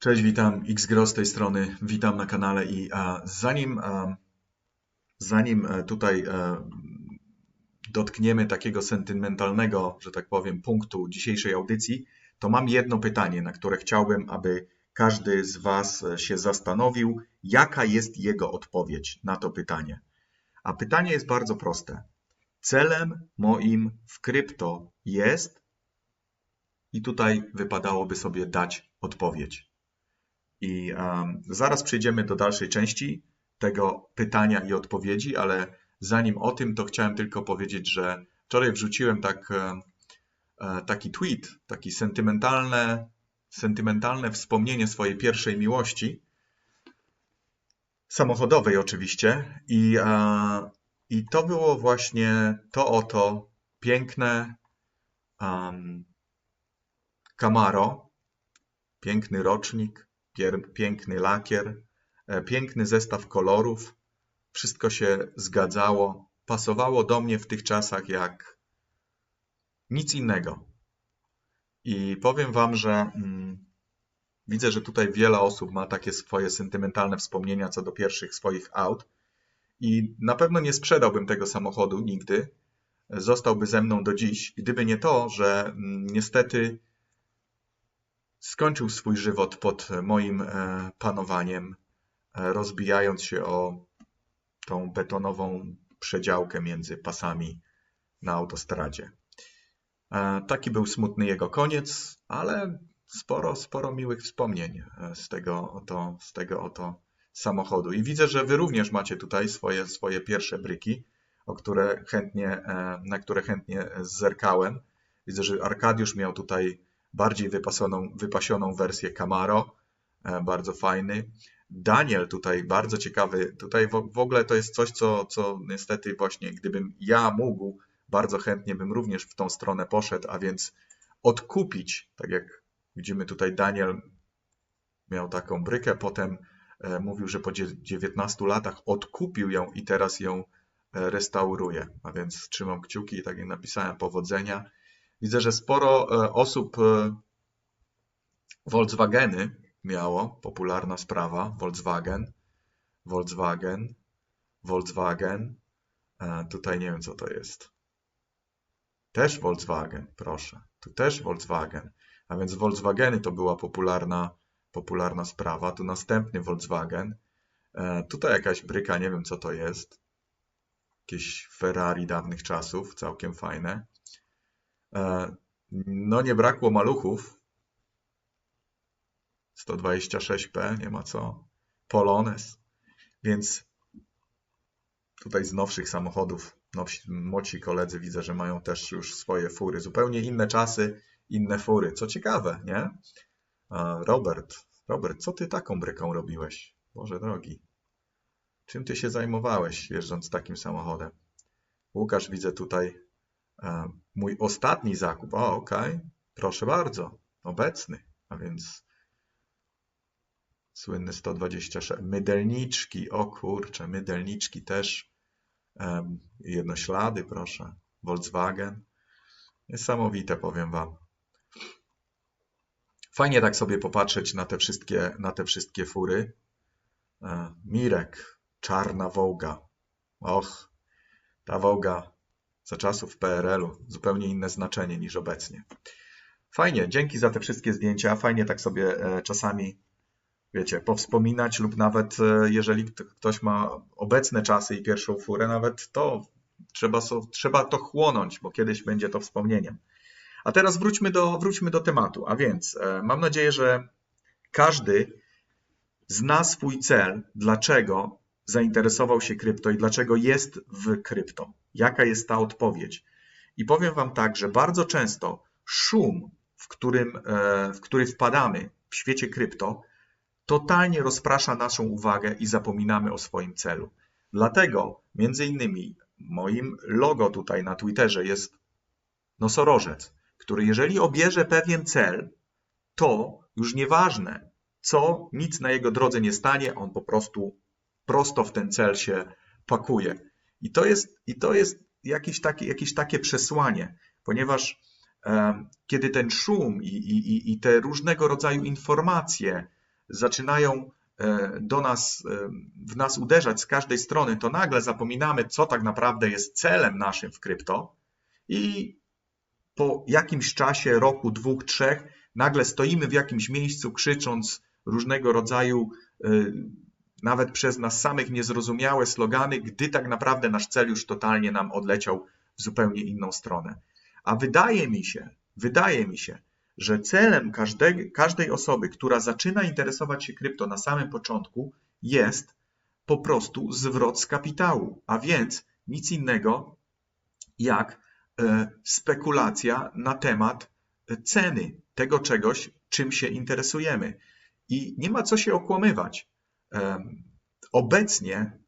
Cześć, witam. Xgro z tej strony. Witam na kanale i a, zanim, a, zanim e, tutaj e, dotkniemy takiego sentymentalnego, że tak powiem, punktu dzisiejszej audycji, to mam jedno pytanie, na które chciałbym, aby każdy z Was e, się zastanowił, jaka jest jego odpowiedź na to pytanie. A pytanie jest bardzo proste. Celem moim w krypto jest, i tutaj wypadałoby sobie dać odpowiedź. I um, zaraz przejdziemy do dalszej części tego pytania i odpowiedzi, ale zanim o tym, to chciałem tylko powiedzieć, że wczoraj wrzuciłem tak, e, taki tweet, taki sentymentalne, sentymentalne wspomnienie swojej pierwszej miłości, samochodowej oczywiście, i, e, i to było właśnie to oto piękne um, Camaro, piękny rocznik, piękny lakier, e, piękny zestaw kolorów. Wszystko się zgadzało, pasowało do mnie w tych czasach jak nic innego. I powiem Wam, że mm, widzę, że tutaj wiele osób ma takie swoje sentymentalne wspomnienia co do pierwszych swoich aut. I na pewno nie sprzedałbym tego samochodu nigdy. Zostałby ze mną do dziś, gdyby nie to, że mm, niestety skończył swój żywot pod moim e, panowaniem, e, rozbijając się o tą betonową przedziałkę między pasami na autostradzie. E, taki był smutny jego koniec, ale sporo, sporo miłych wspomnień z tego oto, z tego oto samochodu. I widzę, że wy również macie tutaj swoje, swoje pierwsze bryki, o które chętnie, na które chętnie zerkałem. Widzę, że Arkadiusz miał tutaj bardziej wypasioną, wypasioną wersję Camaro, e, bardzo fajny. Daniel tutaj bardzo ciekawy, tutaj w, w ogóle to jest coś, co, co niestety właśnie gdybym ja mógł, bardzo chętnie bym również w tą stronę poszedł, a więc odkupić, tak jak widzimy tutaj Daniel miał taką brykę, potem e, mówił, że po 19 latach odkupił ją i teraz ją e, restauruje. A więc trzymam kciuki i tak jak napisałem, powodzenia. Widzę, że sporo e, osób e, Volkswageny miało, popularna sprawa, Volkswagen, Volkswagen, Volkswagen, e, tutaj nie wiem co to jest. Też Volkswagen, proszę, tu też Volkswagen, a więc Volkswageny to była popularna, popularna sprawa, tu następny Volkswagen, tutaj jakaś bryka, nie wiem co to jest, jakieś Ferrari dawnych czasów, całkiem fajne. E, no nie brakło maluchów. 126p, nie ma co. Polones. Więc tutaj z nowszych samochodów, młodsi koledzy widzę, że mają też już swoje fury. Zupełnie inne czasy, inne fury. Co ciekawe, nie? E, Robert, Robert, co ty taką bryką robiłeś? Boże drogi. Czym ty się zajmowałeś jeżdżąc takim samochodem? Łukasz widzę tutaj mój ostatni zakup, o ok, proszę bardzo, obecny, a więc słynny 126, mydelniczki, o kurczę, mydelniczki też, jednoślady, proszę, Volkswagen, niesamowite, powiem Wam. Fajnie tak sobie popatrzeć na te wszystkie, na te wszystkie fury. E, Mirek, czarna wołga. Och, ta wołga za czasów PRL-u zupełnie inne znaczenie niż obecnie. Fajnie, dzięki za te wszystkie zdjęcia. Fajnie tak sobie e, czasami, wiecie, powspominać lub nawet e, jeżeli ktoś ma obecne czasy i pierwszą furę, nawet to trzeba, trzeba to chłonąć, bo kiedyś będzie to wspomnieniem. A teraz wróćmy do, wróćmy do tematu. A więc e, mam nadzieję, że każdy zna swój cel, dlaczego zainteresował się krypto i dlaczego jest w krypto. Jaka jest ta odpowiedź? I powiem Wam tak, że bardzo często szum, w, którym, e, w który wpadamy w świecie krypto, totalnie rozprasza naszą uwagę i zapominamy o swoim celu. Dlatego, między innymi, moim logo tutaj na Twitterze jest nosorożec, który jeżeli obierze pewien cel, to już nieważne, co, nic na jego drodze nie stanie, on po prostu prosto w ten cel się pakuje. I to jest, i to jest jakieś, takie, jakieś takie przesłanie, ponieważ e, kiedy ten szum i, i, i te różnego rodzaju informacje zaczynają e, do nas, e, w nas uderzać z każdej strony, to nagle zapominamy, co tak naprawdę jest celem naszym w krypto i po jakimś czasie, roku, dwóch, trzech, nagle stoimy w jakimś miejscu krzycząc różnego rodzaju, e, nawet przez nas samych niezrozumiałe slogany, gdy tak naprawdę nasz cel już totalnie nam odleciał w zupełnie inną stronę. A wydaje mi się, wydaje mi się, że celem każdej, każdej osoby, która zaczyna interesować się krypto na samym początku, jest po prostu zwrot z kapitału, a więc nic innego jak e, spekulacja na temat ceny tego czegoś, czym się interesujemy. I nie ma co się okłamywać. Obecnie,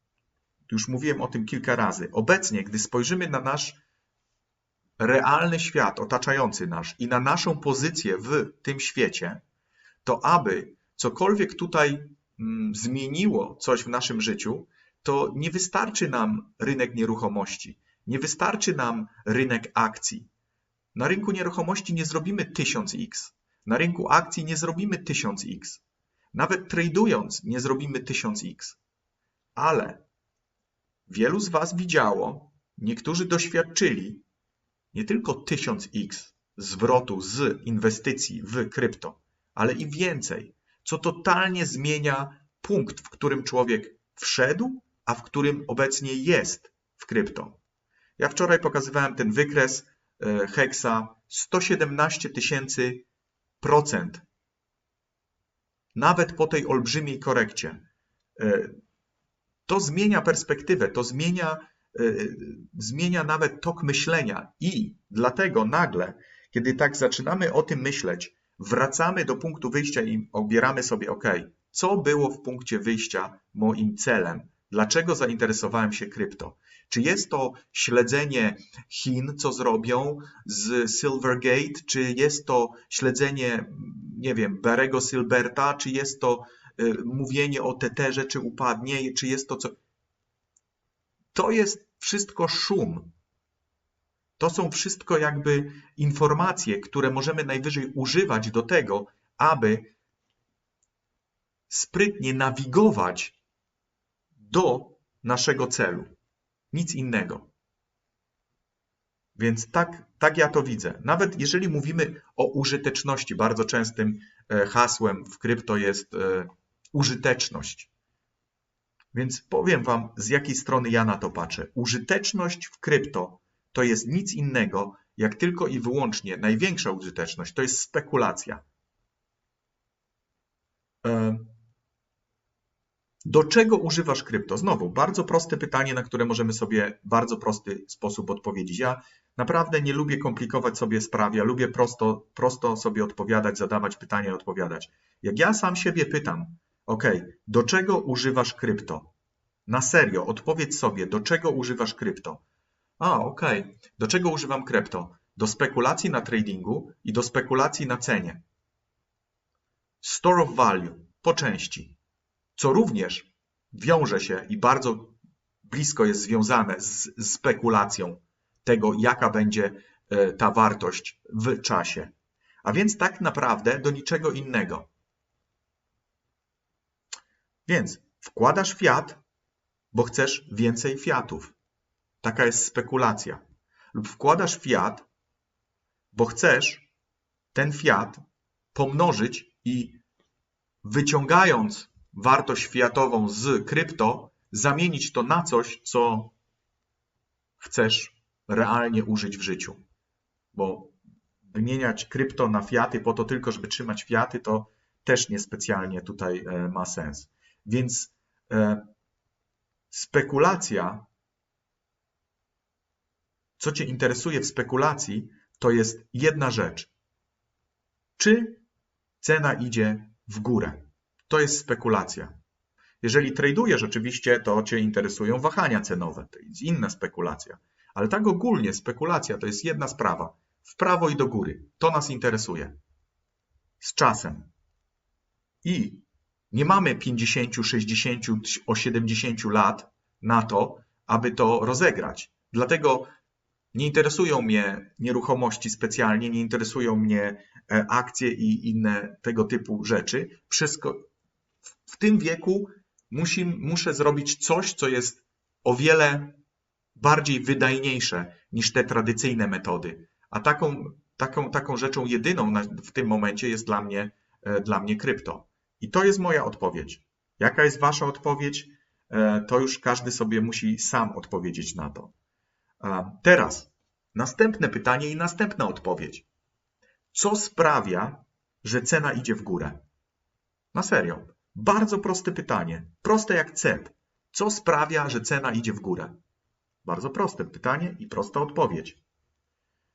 już mówiłem o tym kilka razy, obecnie, gdy spojrzymy na nasz realny świat otaczający nas i na naszą pozycję w tym świecie, to aby cokolwiek tutaj mm, zmieniło coś w naszym życiu, to nie wystarczy nam rynek nieruchomości, nie wystarczy nam rynek akcji. Na rynku nieruchomości nie zrobimy 1000x, na rynku akcji nie zrobimy 1000x, nawet tradując nie zrobimy 1000x. Ale wielu z Was widziało, niektórzy doświadczyli, nie tylko 1000x zwrotu z inwestycji w krypto, ale i więcej, co totalnie zmienia punkt, w którym człowiek wszedł, a w którym obecnie jest w krypto. Ja wczoraj pokazywałem ten wykres e, Hexa 117 tysięcy procent. Nawet po tej olbrzymiej korekcie. E, to zmienia perspektywę, to zmienia y, zmienia nawet tok myślenia i dlatego nagle, kiedy tak zaczynamy o tym myśleć, wracamy do punktu wyjścia i obieramy sobie, ok, co było w punkcie wyjścia moim celem? Dlaczego zainteresowałem się krypto? Czy jest to śledzenie Chin, co zrobią z Silvergate, czy jest to śledzenie, nie wiem, Barego Silberta, czy jest to y, mówienie o Tetherze, czy upadnie, czy jest to co to jest wszystko szum. To są wszystko jakby informacje, które możemy najwyżej używać do tego, aby sprytnie nawigować do naszego celu. Nic innego. Więc tak, tak ja to widzę. Nawet jeżeli mówimy o użyteczności, bardzo częstym e, hasłem w krypto jest e, użyteczność. Więc powiem Wam, z jakiej strony ja na to patrzę. Użyteczność w krypto to jest nic innego, jak tylko i wyłącznie największa użyteczność to jest spekulacja. E, do czego używasz krypto? Znowu, bardzo proste pytanie, na które możemy sobie w bardzo prosty sposób odpowiedzieć. Ja naprawdę nie lubię komplikować sobie spraw, ja lubię prosto, prosto sobie odpowiadać, zadawać pytania i odpowiadać. Jak ja sam siebie pytam, OK, do czego używasz krypto? Na serio, odpowiedz sobie, do czego używasz krypto? A, OK, do czego używam krypto? Do spekulacji na tradingu i do spekulacji na cenie. Store of value, po części, co również wiąże się i bardzo blisko jest związane z spekulacją tego, jaka będzie e, ta wartość w czasie. A więc tak naprawdę do niczego innego. Więc wkładasz fiat, bo chcesz więcej fiatów. Taka jest spekulacja. Lub wkładasz fiat, bo chcesz ten fiat pomnożyć i wyciągając wartość fiatową z krypto, zamienić to na coś, co chcesz realnie użyć w życiu. Bo wymieniać krypto na fiaty po to tylko, żeby trzymać fiaty, to też niespecjalnie tutaj e, ma sens. Więc e, spekulacja, co Cię interesuje w spekulacji, to jest jedna rzecz. Czy cena idzie w górę? To jest spekulacja. Jeżeli tradujesz oczywiście, to Cię interesują wahania cenowe. To jest inna spekulacja. Ale tak ogólnie spekulacja to jest jedna sprawa. W prawo i do góry. To nas interesuje. Z czasem. I nie mamy 50, 60, 70 lat na to, aby to rozegrać. Dlatego nie interesują mnie nieruchomości specjalnie, nie interesują mnie e, akcje i inne tego typu rzeczy. Wszystko, w tym wieku musi, muszę zrobić coś, co jest o wiele bardziej wydajniejsze niż te tradycyjne metody. A taką, taką, taką rzeczą jedyną w tym momencie jest dla mnie, e, dla mnie krypto. I to jest moja odpowiedź. Jaka jest Wasza odpowiedź? E, to już każdy sobie musi sam odpowiedzieć na to. Teraz następne pytanie i następna odpowiedź. Co sprawia, że cena idzie w górę? Na serio. Bardzo proste pytanie. Proste jak cep. Co sprawia, że cena idzie w górę? Bardzo proste pytanie i prosta odpowiedź.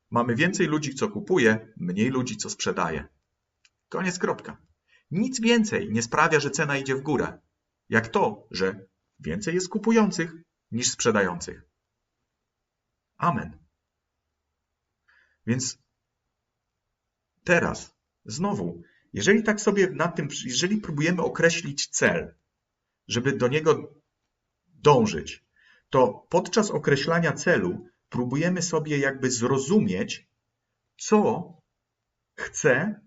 Mamy więcej ludzi, co kupuje, mniej ludzi, co sprzedaje. Koniec kropka. Nic więcej nie sprawia, że cena idzie w górę, jak to, że więcej jest kupujących niż sprzedających. Amen. Więc teraz, znowu, jeżeli tak sobie nad tym, jeżeli próbujemy określić cel, żeby do niego dążyć, to podczas określania celu próbujemy sobie jakby zrozumieć, co chcę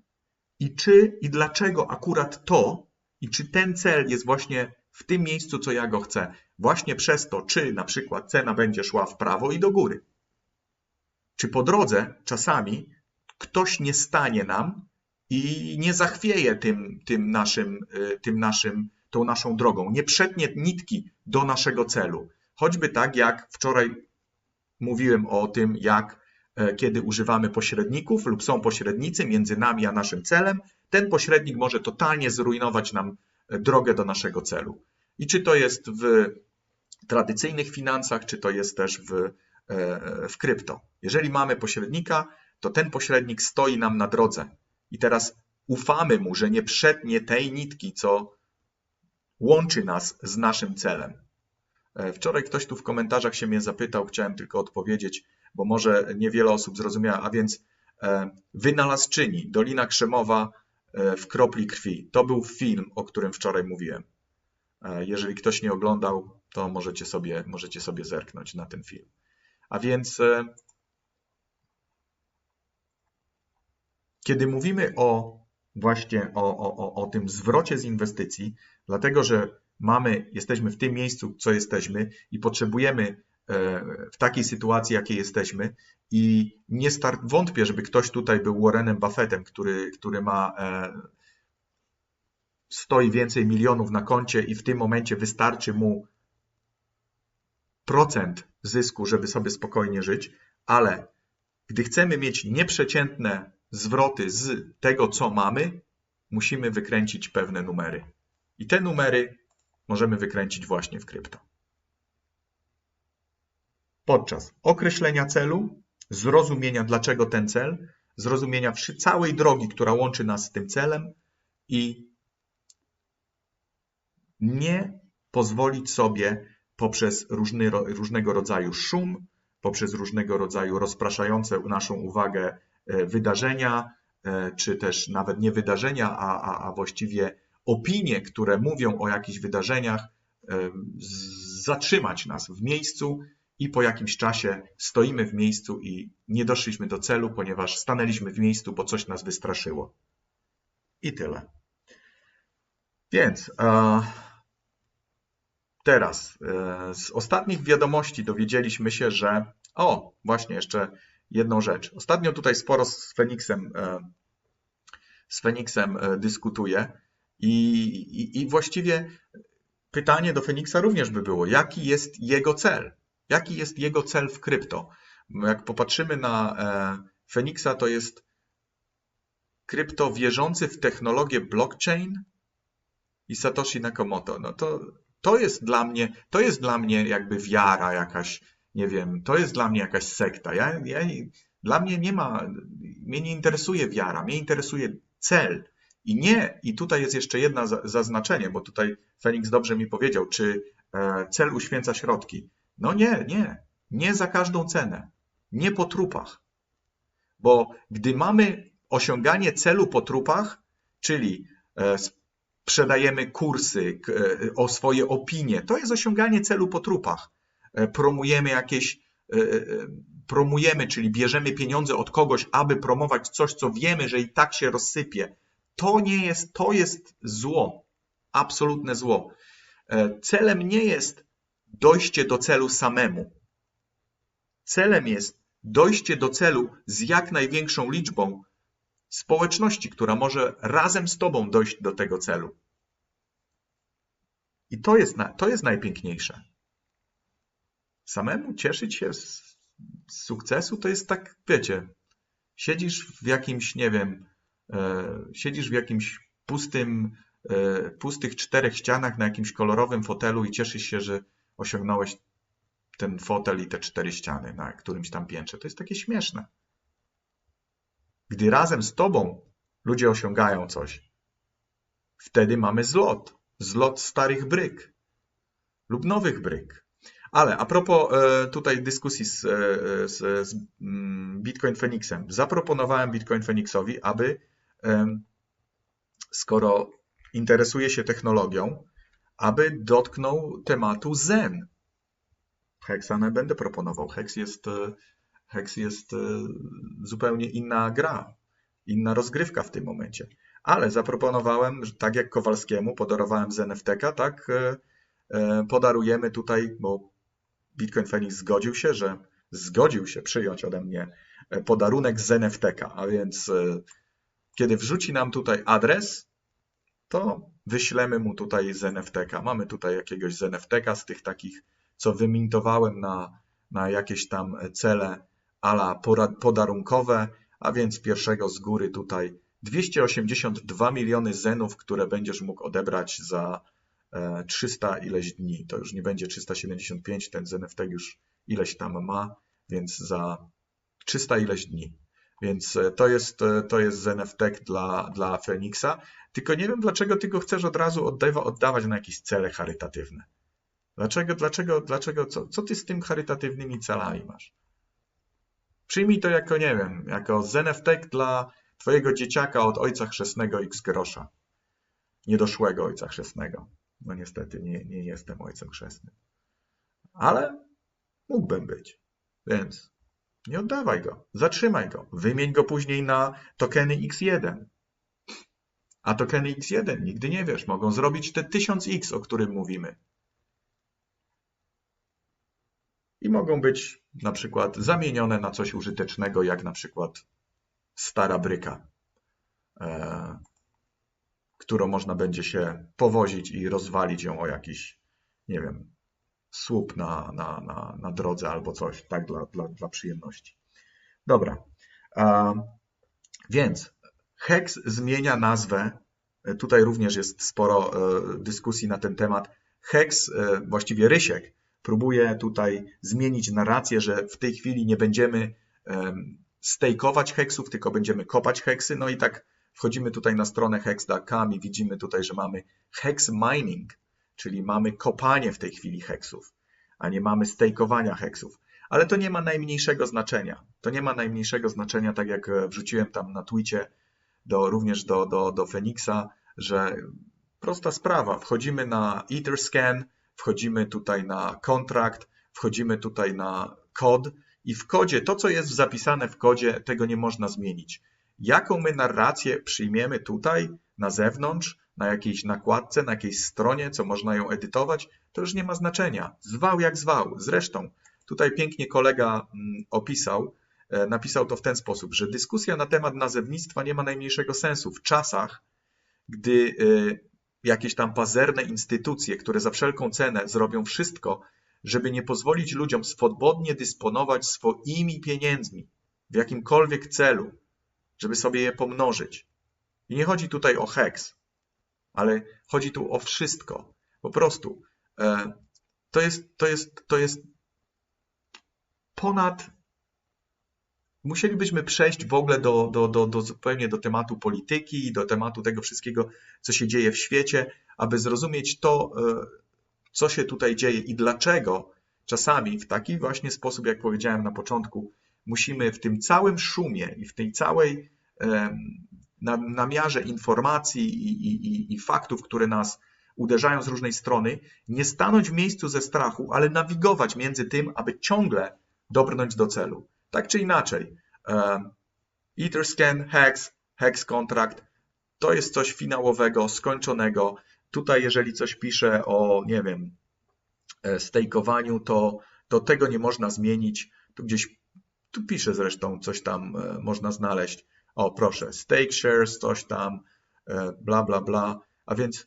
i czy i dlaczego akurat to i czy ten cel jest właśnie w tym miejscu, co ja go chcę. Właśnie przez to, czy na przykład cena będzie szła w prawo i do góry. Czy po drodze czasami ktoś nie stanie nam i nie zachwieje tym, tym, naszym, y, tym naszym, tą naszą drogą, nie przetnie nitki do naszego celu. Choćby tak, jak wczoraj mówiłem o tym, jak e, kiedy używamy pośredników lub są pośrednicy między nami a naszym celem, ten pośrednik może totalnie zrujnować nam e, drogę do naszego celu. I czy to jest w tradycyjnych finansach, czy to jest też w, e, w krypto. Jeżeli mamy pośrednika, to ten pośrednik stoi nam na drodze. I teraz ufamy mu, że nie przetnie tej nitki, co łączy nas z naszym celem. E, wczoraj ktoś tu w komentarzach się mnie zapytał, chciałem tylko odpowiedzieć, bo może niewiele osób zrozumiała, a więc e, wynalazczyni, Dolina Krzemowa e, w kropli krwi. To był film, o którym wczoraj mówiłem. Jeżeli ktoś nie oglądał, to możecie sobie, możecie sobie zerknąć na ten film. A więc kiedy mówimy o właśnie o, o, o tym zwrocie z inwestycji, dlatego że mamy, jesteśmy w tym miejscu, co jesteśmy i potrzebujemy e, w takiej sytuacji, jakiej jesteśmy i nie wątpię, żeby ktoś tutaj był Warrenem Buffettem, który, który ma e, stoi więcej milionów na koncie i w tym momencie wystarczy mu procent zysku, żeby sobie spokojnie żyć, ale gdy chcemy mieć nieprzeciętne zwroty z tego, co mamy, musimy wykręcić pewne numery. I te numery możemy wykręcić właśnie w krypto. Podczas określenia celu, zrozumienia dlaczego ten cel, zrozumienia całej drogi, która łączy nas z tym celem i nie pozwolić sobie poprzez różny, różnego rodzaju szum, poprzez różnego rodzaju rozpraszające naszą uwagę e, wydarzenia, e, czy też nawet nie wydarzenia, a, a, a właściwie opinie, które mówią o jakichś wydarzeniach, zatrzymać nas w miejscu i po jakimś czasie stoimy w miejscu i nie doszliśmy do celu, ponieważ stanęliśmy w miejscu, bo coś nas wystraszyło. I tyle. Więc e, teraz e, z ostatnich wiadomości dowiedzieliśmy się, że o, właśnie jeszcze jedną rzecz. Ostatnio tutaj sporo z Feniksem, e, z Feniksem dyskutuję i, i, I właściwie pytanie do Feniksa również by było, jaki jest jego cel? Jaki jest jego cel w krypto? Jak popatrzymy na e, Feniksa, to jest krypto wierzący w technologię blockchain i Satoshi Nakamoto. No to, to jest dla mnie, to jest dla mnie jakby wiara jakaś, nie wiem, to jest dla mnie jakaś sekta. Ja, ja, dla mnie nie ma, mnie nie interesuje wiara, mnie interesuje cel. I nie, i tutaj jest jeszcze jedno zaznaczenie, bo tutaj Feniks dobrze mi powiedział, czy e, cel uświęca środki. No nie, nie, nie za każdą cenę, nie po trupach. Bo gdy mamy osiąganie celu po trupach, czyli e, sprzedajemy kursy e, o swoje opinie, to jest osiąganie celu po trupach. Promujemy jakieś, promujemy, czyli bierzemy pieniądze od kogoś, aby promować coś, co wiemy, że i tak się rozsypie, to nie jest, to jest zło. absolutne zło. E, Celem nie jest dojście do celu samemu. Celem jest dojście do celu z jak największą liczbą społeczności, która może razem z Tobą dojść do tego celu. I to jest, to jest najpiękniejsze. Samemu cieszyć się z, sukcesu to jest tak, wiecie, siedzisz w jakimś, nie wiem, siedzisz w jakimś pustym, e, pustych czterech ścianach na jakimś kolorowym fotelu i cieszysz się, że osiągnąłeś ten fotel i te cztery ściany na którymś tam piętrze. To jest takie śmieszne. Gdy razem z tobą ludzie osiągają coś, wtedy mamy zlot. Zlot starych bryk lub nowych bryk. Ale a propos e, tutaj dyskusji z, e, z, z mm, Bitcoin Phoenixem, zaproponowałem Bitcoin Phoenixowi, aby skoro interesuje się technologią, aby dotknął tematu Zen. Hexa nie będę proponował. Hex jest, e, Hex jest e, zupełnie inna gra, inna rozgrywka w tym momencie. Ale zaproponowałem, że tak jak Kowalskiemu podarowałem z NFTK, tak e, podarujemy tutaj, bo Bitcoin Phoenix zgodził się, że zgodził się przyjąć ode mnie podarunek z NFTK, a więc kiedy wrzuci nam tutaj adres, to wyślemy mu tutaj z. Mamy tutaj jakiegoś z z tych takich, co wymintowałem na, na jakieś tam cele ala podarunkowe, a więc pierwszego z góry tutaj 282 miliony zenów, które będziesz mógł odebrać za e, 300 ileś dni. To już nie będzie 375, ten z NFT już ileś tam ma, więc za 300 ileś dni. Więc e, to jest, e, to jest z NFT dla, dla Phoenixa. Tylko nie wiem, dlaczego ty go chcesz od razu oddawa, oddawać na jakieś cele charytatywne. Dlaczego, dlaczego, dlaczego, co, co ty z tym charytatywnymi celami masz? Przyjmij to jako, nie wiem, jako z NFT dla twojego dzieciaka od ojca chrzestnego X grosza. Niedoszłego ojca chrzestnego. No niestety nie, nie jestem ojcem chrzestnym. Ale mógłbym być. Więc nie oddawaj go. Zatrzymaj go. Wymień go później na tokeny X1. A tokeny X1 nigdy nie wiesz. Mogą zrobić te 1000X, o którym mówimy. I mogą być na przykład zamienione na coś użytecznego, jak na przykład stara bryka, e, którą można będzie się powozić i rozwalić ją o jakiś, nie wiem, słup na, na, na, na drodze albo coś, tak dla, dla, dla przyjemności. Dobra. Więc Hex zmienia nazwę. Tutaj również jest sporo e, dyskusji na ten temat. Hex, e, właściwie Rysiek, próbuje tutaj zmienić narrację, że w tej chwili nie będziemy em, stejkować heksów, tylko będziemy kopać heksy. No i tak wchodzimy tutaj na stronę hex.com i widzimy tutaj, że mamy hex mining, czyli mamy kopanie w tej chwili heksów, a nie mamy stejkowania heksów. Ale to nie ma najmniejszego znaczenia. To nie ma najmniejszego znaczenia, tak jak e, wrzuciłem tam na Twicie, do, również do, do, do Phoenixa, że prosta sprawa. Wchodzimy na Etherscan, wchodzimy tutaj na kontrakt, wchodzimy tutaj na kod i w kodzie, to co jest zapisane w kodzie, tego nie można zmienić. Jaką my narrację przyjmiemy tutaj na zewnątrz, na jakiejś nakładce, na jakiejś stronie, co można ją edytować, to już nie ma znaczenia. Zwał jak zwał. Zresztą tutaj pięknie kolega mm, opisał, e, napisał to w ten sposób, że dyskusja na temat nazewnictwa nie ma najmniejszego sensu w czasach, gdy e, jakieś tam pazerne instytucje, które za wszelką cenę zrobią wszystko, żeby nie pozwolić ludziom swobodnie dysponować swoimi pieniędzmi w jakimkolwiek celu, żeby sobie je pomnożyć. I nie chodzi tutaj o heks, ale chodzi tu o wszystko. Po prostu e, to jest, to jest, to jest ponad. Musielibyśmy przejść w ogóle do, do, do, do zupełnie do tematu polityki do tematu tego wszystkiego, co się dzieje w świecie, aby zrozumieć to, e, co się tutaj dzieje i dlaczego czasami w taki właśnie sposób, jak powiedziałem na początku, musimy w tym całym szumie i w tej całej na- namiarze informacji i, i, i, faktów, które nas uderzają z różnej strony, nie stanąć w miejscu ze strachu, ale nawigować między tym, aby ciągle dobrnąć do celu. Tak czy inaczej, Etherscan, Hex, Hex Contract to jest coś finałowego, skończonego. Tutaj, jeżeli coś piszę o, nie wiem, e, stejkowaniu, to, to tego nie można zmienić. Tu gdzieś, tu piszę zresztą, coś tam e, można znaleźć. O, proszę, stake shares, coś tam, e, bla, bla, bla. A więc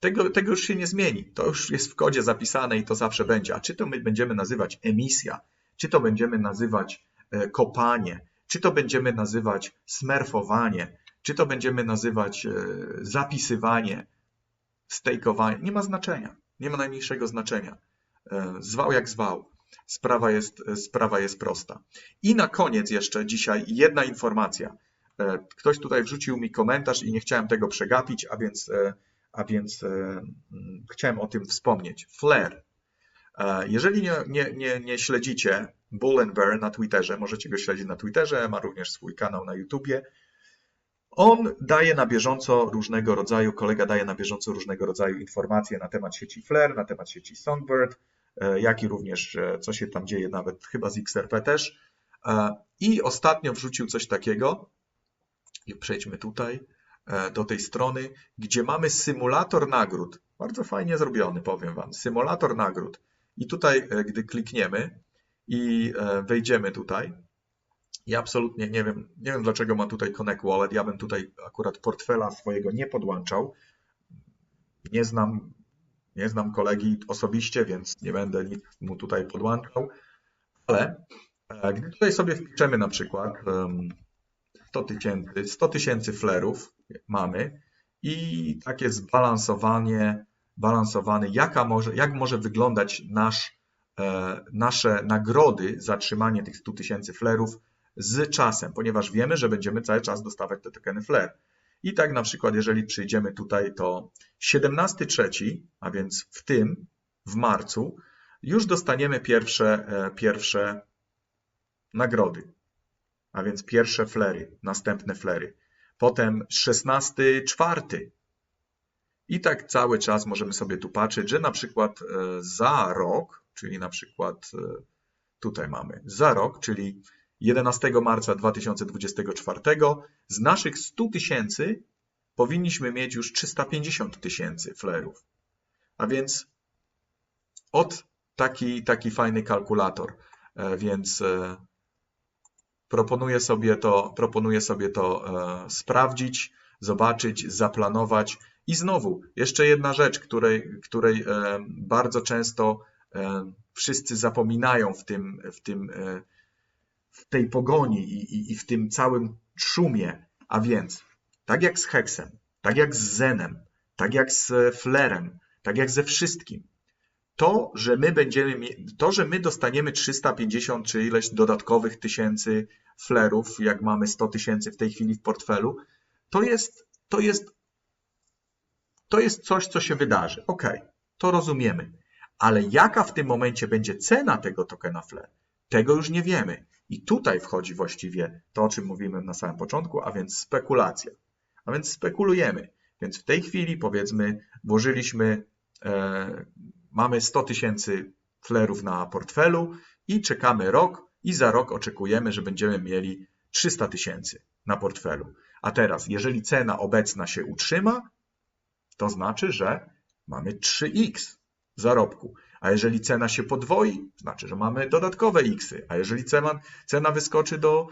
tego, tego już się nie zmieni. To już jest w kodzie zapisane i to zawsze będzie. A czy to my będziemy nazywać emisja, czy to będziemy nazywać kopanie, czy to będziemy nazywać smerfowanie, czy to będziemy nazywać zapisywanie, stejkowanie, nie ma znaczenia. Nie ma najmniejszego znaczenia. E, zwał jak zwał. Sprawa jest, sprawa jest prosta. I na koniec jeszcze dzisiaj jedna informacja. E, ktoś tutaj wrzucił mi komentarz i nie chciałem tego przegapić, a więc, e, a więc mm, chciałem o tym wspomnieć. Flare. Jeżeli nie, nie, nie, nie śledzicie Bull and Bear na Twitterze, możecie go śledzić na Twitterze, ma również swój kanał na YouTubie. On daje na bieżąco różnego rodzaju, kolega daje na bieżąco różnego rodzaju informacje na temat sieci Flare, na temat sieci Songbird, e, jak i również e, co się tam dzieje, nawet chyba z XRP też. E, I ostatnio wrzucił coś takiego, i przejdźmy tutaj do tej strony, gdzie mamy symulator nagród. Bardzo fajnie zrobiony, powiem Wam. Symulator nagród. I tutaj, gdy klikniemy i wejdziemy tutaj, ja absolutnie nie wiem, nie wiem dlaczego ma tutaj Connect Wallet. Ja bym tutaj akurat portfela swojego nie podłączał. Nie znam, nie znam kolegi osobiście, więc nie będę nic mu tutaj podłączał. Ale e, gdy tutaj sobie wpiszemy na przykład 100 tysięcy 100 tysięcy flerów mamy i takie zbalansowanie, balansowane, jaka może, jak może wyglądać nasz, e, nasze nagrody za trzymanie tych 100 tysięcy flerów z czasem, ponieważ wiemy, że będziemy cały czas dostawać te tokeny flare. I tak na przykład, jeżeli przyjdziemy tutaj, to 17.3, a więc w tym, w marcu, już dostaniemy pierwsze, e, pierwsze nagrody, a więc pierwsze flery, następne flery. Potem 16.4. I tak cały czas możemy sobie tu patrzeć, że na przykład e, za rok, czyli na przykład e, tutaj mamy za rok, czyli 11 marca 2024 z naszych 100 tysięcy powinniśmy mieć już 350 tysięcy flerów. A więc od taki, taki fajny kalkulator. E, więc proponuję sobie to, proponuję sobie to e, sprawdzić, zobaczyć, zaplanować. I znowu, jeszcze jedna rzecz, której, której bardzo często wszyscy zapominają w tym, w tym w tej pogoni i, i, i w tym całym szumie. A więc, tak jak z Heksem, tak jak z Zenem, tak jak z Flerem, tak jak ze wszystkim, to, że my będziemy, to, że my dostaniemy 350 czy ileś dodatkowych tysięcy flerów, jak mamy 100 tysięcy w tej chwili w portfelu, to jest, to jest, to jest coś, co się wydarzy. Ok, to rozumiemy. Ale jaka w tym momencie będzie cena tego tokena fler, tego już nie wiemy. I tutaj wchodzi właściwie to, o czym mówimy na samym początku, a więc spekulacja. A więc spekulujemy. Więc w tej chwili, powiedzmy, włożyliśmy, e, mamy 100 tysięcy flerów na portfelu i czekamy rok i za rok oczekujemy, że będziemy mieli 300 tysięcy na portfelu. A teraz, jeżeli cena obecna się utrzyma, to znaczy, że mamy 3x zarobku. A jeżeli cena się podwoi, znaczy, że mamy dodatkowe xy. A jeżeli cena, cena wyskoczy do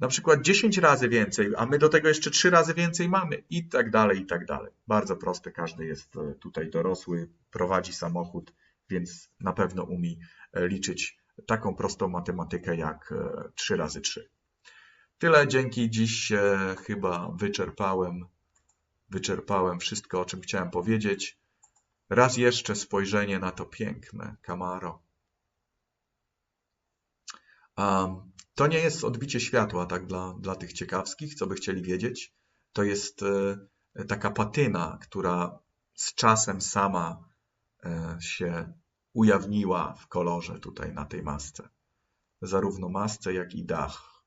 na przykład 10 razy więcej, a my do tego jeszcze 3 razy więcej mamy i tak dalej, i tak dalej. Bardzo proste, każdy jest e, tutaj dorosły, prowadzi samochód, więc na pewno umie e, liczyć taką prostą matematykę jak 3 e, razy 3. Tyle, dzięki. Dziś chyba wyczerpałem, wyczerpałem wszystko, o czym chciałem powiedzieć. Raz jeszcze spojrzenie na to piękne Camaro. Um, to nie jest odbicie światła, tak, dla, dla tych ciekawskich, co by chcieli wiedzieć. To jest e, taka patyna, która z czasem sama e, się ujawniła w kolorze tutaj na tej masce. Zarówno masce, jak i dach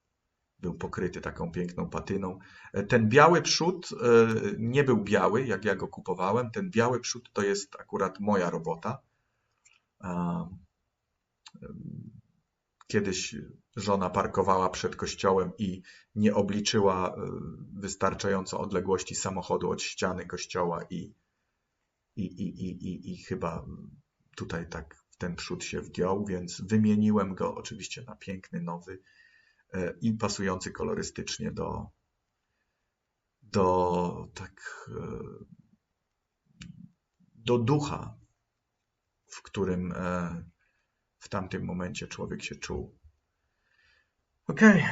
był pokryty taką piękną patyną. E, ten biały przód nie był biały, jak ja go kupowałem. Ten biały przód to jest akurat moja robota. Kiedyś żona parkowała przed kościołem i nie obliczyła e, wystarczająco odległości samochodu od ściany kościoła i i, i, i, i, i chyba tutaj tak w ten przód się wgiął, więc wymieniłem go oczywiście na piękny, nowy e, i pasujący kolorystycznie do, do tak e, do ducha, w którym w tamtym momencie człowiek się czuł. Okej.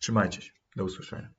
Trzymajcie się. Do usłyszenia.